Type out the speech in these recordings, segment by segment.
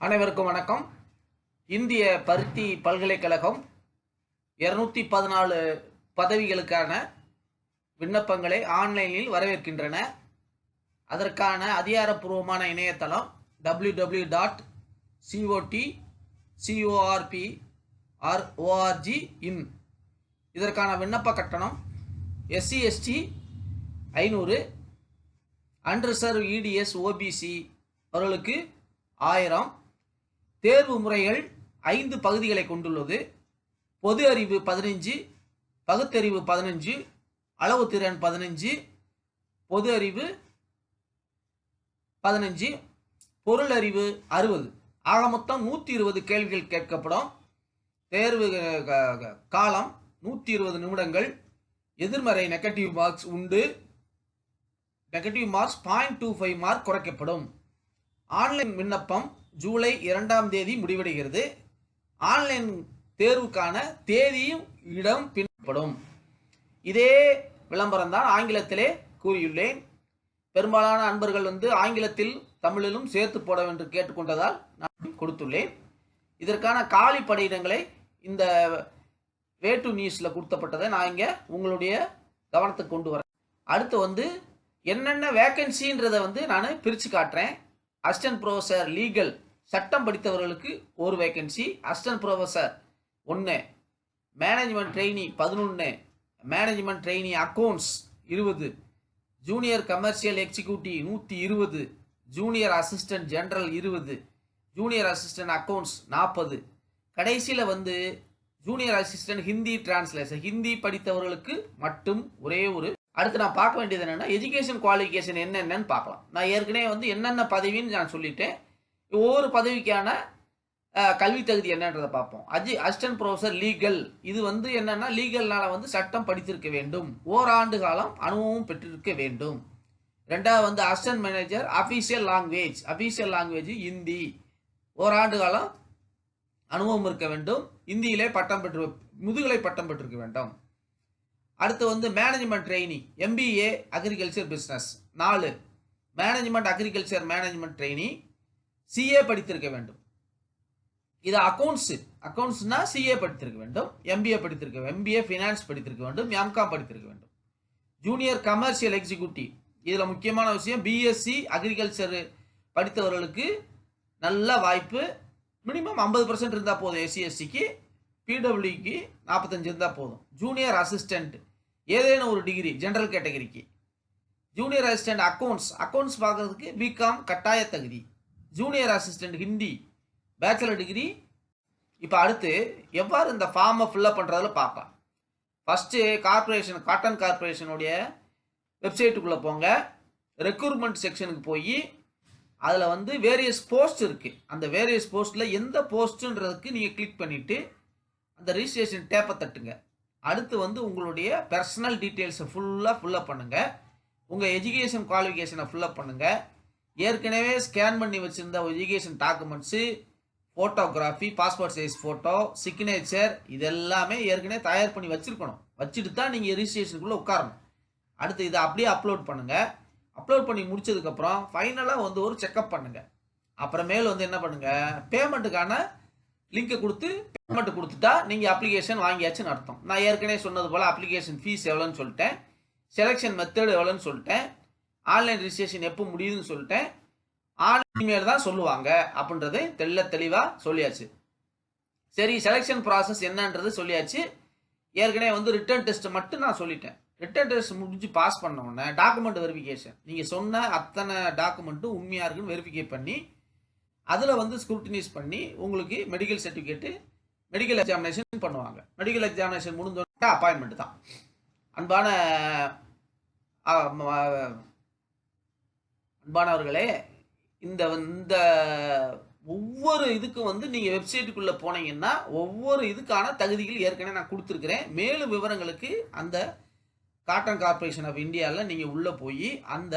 அனைவருக்கும் வணக்கம். இந்திய பருத்தி பல்கலைக்கழகம் இருநூத்தி பதினாலு பதவிகளுக்கான விண்ணப்பங்களை ஆன்லைனில் வரவேற்கின்றன. அதற்கான அதிகாரப்பூர்வமான இணையதளம் W W dot C O T C O R P R O R G in இதற்கான விண்ணப்ப கட்டணம் எஸ்சி எஸ்டி ஐநூறு அன்ரிசர்வ் இடிஎஸ் ஓபிசி அவர்களுக்கு ஆயிரம் தேர்வு முறைகள் ஐந்து பகுதிகளை கொண்டுள்ளது. பொது அறிவு பதினஞ்சு பகுத்தறிவு பதினஞ்சு அளவு திறன் பதினஞ்சு பொது அறிவு பதினஞ்சு பொருள் அறிவு அறுபது. ஆக மொத்தம் நூற்றி இருபது கேள்விகள் கேட்கப்படும். தேர்வு க- க- காலம் நூற்றி இருபது நிமிடங்கள். எதிர்மறை நெகட்டிவ் மார்க்ஸ் உண்டு. Negative marks point two five mark குறைக்கப்படும். ஆன்லைன் விண்ணப்பம் ஜூலை இரண்டாம் தேதி முடிவடைகிறது. ஆன்லைன் தேர்வுக்கான தேதியும் இடம் பின்படும் இதே விளம்பரம் தான் ஆங்கிலத்திலே கூறியுள்ளேன். பெரும்பாலான அன்பர்கள் வந்து ஆங்கிலத்தில் தமிழிலும் சேர்த்து போட என்று கேட்டுக்கொண்டதால் நான் கொடுத்துள்ளேன். இதற்கான காலி படையிடங்களை இந்த வே டு நியூஸில் கொடுத்தப்பட்டதை நான் இங்கே உங்களுடைய கவனத்துக்கு கொண்டு வரேன். அடுத்து வந்து என்னென்ன வேக்கன்சின்றதை வந்து நான் பிரித்து காட்டுறேன். அசிஸ்டன்ட் ப்ரொஃபஸர் லீகல் சட்டம் படித்தவர்களுக்கு ஒரு வேக்கன்சி அசிஸ்டன்ட் ப்ரொஃபஸர் ஒன்று மேனேஜ்மெண்ட் ட்ரெயினி பதினொன்று மேனேஜ்மெண்ட் ட்ரெயினி அக்கௌண்ட்ஸ் இருபது ஜூனியர் கமர்ஷியல் எக்ஸிக்யூட்டிவ் நூற்றி இருபது ஜூனியர் அசிஸ்டன்ட் ஜென்ரல் இருபது ஜூனியர் அசிஸ்டன்ட் அக்கௌண்ட்ஸ் நாற்பது கடைசியில் வந்து junior assistant Hindi translation Hindi படித்தவர்களுக்கு மட்டும் ஒரே ஒரு அடுத்து நான் பார்க்க வேண்டியது என்னென்னா எஜுகேஷன் குவாலிஃபிகேஷன் என்னென்னன்னு பார்க்கலாம். நான் ஏற்கனவே வந்து என்னென்ன பதவின்னு நான் சொல்லிட்டேன். ஒவ்வொரு பதவிக்கான கல்வி தகுதி என்னன்றதை பார்ப்போம். அஜி அசிஸ்டன்ட் ப்ரொஃபஸர் லீகல் இது வந்து என்னன்னா லீகல்னால வந்து சட்டம் படித்திருக்க வேண்டும். ஓராண்டு காலம் அனுபவம் பெற்றிருக்க வேண்டும். ரெண்டாவது வந்து assistant manager official language official language Hindi ஓராண்டு காலம் அனுபவம் இருக்க வேண்டும். இந்தியிலே பட்டம் பெற்று முதுகலை பட்டம் பெற்றிருக்க வேண்டும். அடுத்து வந்து management trainee MBA agriculture business நாலு. Management agriculture management trainee CA படித்திருக்க வேண்டும். இது அக்கௌண்ட்ஸ் அக்கௌண்ட்ஸ்னா சிஏ படித்திருக்க வேண்டும். எம்பிஏ படித்திருக்க எம்பிஏ ஃபினான்ஸ் படித்திருக்க வேண்டும். எம்காம் படித்திருக்க வேண்டும். ஜூனியர் கமர்ஷியல் எக்ஸிக்யூட்டிவ் இதில் முக்கியமான விஷயம் பிஎஸ்சி அக்ரிகல்ச்சர் படித்தவர்களுக்கு நல்ல வாய்ப்பு. மினிமம் ஐம்பது பர்சன்ட் இருந்தால் போதும் எஸ்சிஎஸ்சிக்கு பிடபிள்யூக்கு நாற்பத்தஞ்சு இருந்தால் போதும். ஜூனியர் அசிஸ்டண்ட் ஏதேனும் ஒரு டிகிரி ஜென்ரல் கேட்டகரிக்கு ஜூனியர் அசிஸ்டண்ட் அக்கௌண்ட்ஸ் அக்கௌண்ட்ஸ் பார்க்கறதுக்கு பிகாம் கட்டாய தகுதி. Junior assistant Hindi bachelor degree இப்போ அடுத்து எவ்வாறு இந்த ஃபார்மை ஃபில்லப் பண்ணுறதுல பார்க்கலாம் ஃபஸ்ட்டு கார்ப்பரேஷன் காட்டன் கார்ப்பரேஷனுடைய வெப்சைட்டுக்குள்ளே போங்க. ரெக்ரூட்மெண்ட் செக்ஷனுக்கு போய் அதில் வந்து வேரியஸ் போஸ்ட் இருக்குது அந்த வேரியஸ் போஸ்ட்டில் எந்த போஸ்ட்டுன்றதுக்கு நீங்கள் கிளிக் பண்ணிவிட்டு அந்த ரிஜிஸ்ட்ரேஷன் டேப்பை தட்டுங்க. அடுத்து வந்து உங்களுடைய பர்சனல் டீட்டெயில்ஸை ஃபுல்லாக ஃபுல்லப் பண்ணுங்கள் உங்கள் எஜுகேஷன் குவாலிஃபிகேஷனை ஃபுல்லப் பண்ணுங்கள் ஏற்கனவே ஸ்கேன் பண்ணி வச்சுருந்த education documents photography passport size photo signature இதெல்லாமே ஏற்கனவே தயார் பண்ணி வச்சுருக்கணும். வச்சுட்டு தான் நீங்கள் ரிஜிஸ்ட்ரேஷனுக்குள்ளே உட்காரணும். அடுத்து இதை அப்படியே அப்லோட் பண்ணுங்கள் அப்லோட் பண்ணி முடிச்சதுக்கப்புறம் ஃபைனலாக வந்து ஒரு செக்அப் பண்ணுங்கள் அப்புறமேல் வந்து என்ன பண்ணுங்கள் பேமெண்ட்டுக்கான லிங்கை கொடுத்து பேமெண்ட் கொடுத்துட்டா நீங்கள் அப்ளிகேஷன் வாங்கியாச்சுன்னு அர்த்தம். நான் ஏற்கனவே சொன்னது போல் அப்ளிகேஷன் ஃபீஸ் எவ்வளோன்னு சொல்லிட்டேன். செலெக்ஷன் மெத்தட் எவ்வளோன்னு சொல்லிட்டேன். ஆன்லைன் ரிஜிஸ்ட்ரேஷன் எப்போ முடியுதுன்னு சொல்லிட்டேன் ஆன்லைன் மேல் தான் சொல்லுவாங்க அப்படின்றது தெள்ள தெளிவாக சொல்லியாச்சு. சரி செலெக்ஷன் ப்ராசஸ் என்னன்றது சொல்லியாச்சு. ஏற்கனவே வந்து ரிட்டர்ன் டெஸ்ட் மட்டும் நான் சொல்லிட்டேன். ரிட்டர்ன் டெஸ்ட் முடிஞ்சு பாஸ் பண்ண உடனே டாக்குமெண்ட் வெரிஃபிகேஷன் நீங்கள் சொன்ன அத்தனை டாக்குமெண்ட்டும் உண்மையாக இருக்குன்னு வெரிஃபிகே பண்ணி அதில் வந்து ஸ்க்ரூட்டினைஸ் பண்ணி உங்களுக்கு மெடிக்கல் சர்டிஃபிகேட்டு மெடிக்கல் எக்ஸாமினேஷன் பண்ணுவாங்க. மெடிக்கல் எக்ஸாமினேஷன் முடிஞ்சோடனே அப்பாயின்மெண்ட் தான். அன்பான அன்பானவர்களே இந்த இந்த ஒவ்வொரு இதுக்கும் வந்து நீங்கள் வெப்சைட்டுக்குள்ளே போனீங்கன்னா ஒவ்வொரு இதுக்கான தகுதிகள் ஏற்கனவே நான் கொடுத்துருக்கிறேன். மேலும் விவரங்களுக்கு அந்த காட்டன் கார்ப்பரேஷன் ஆஃப் இந்தியாவில் நீங்கள் உள்ளே போய் அந்த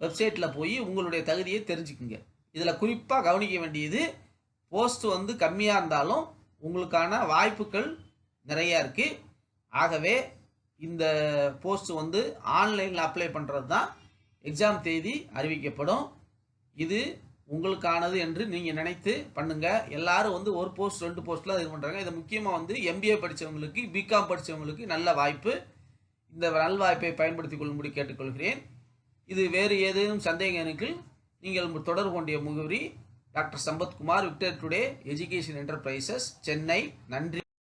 வெப்சைட்டில் போய் உங்களுடைய தகுதியை தெரிஞ்சுக்குங்க. இதில் குறிப்பாக கவனிக்க வேண்டியது போஸ்ட் வந்து கம்மியாக இருந்தாலும் உங்களுக்கான வாய்ப்புகள் நிறையா இருக்குது ஆகவே இந்த போஸ்ட் வந்து ஆன்லைனில் அப்ளை பண்ணுறது தான் எக்ஸாம் தேதி அறிவிக்கப்படும். இது உங்களுக்கானது என்று நீங்கள் நினைத்து பண்ணுங்கள் எல்லாரும் வந்து ஒரு போஸ்ட் ரெண்டு போஸ்ட்டில் இது பண்ணுறாங்க இதை முக்கியமாக வந்து எம்பிஏ படித்தவங்களுக்கு பிகாம் படித்தவங்களுக்கு நல்ல வாய்ப்பு. இந்த நல்வாய்ப்பை பயன்படுத்தி கொள்ளும்படி கேட்டுக்கொள்கிறேன். இது வேறு ஏதேனும் சந்தேகங்களுக்கு நீங்கள் தொடர்பு கொண்டிய முகவரி doctor Sampathkumar Victor today education enterprises Chennai நன்றி.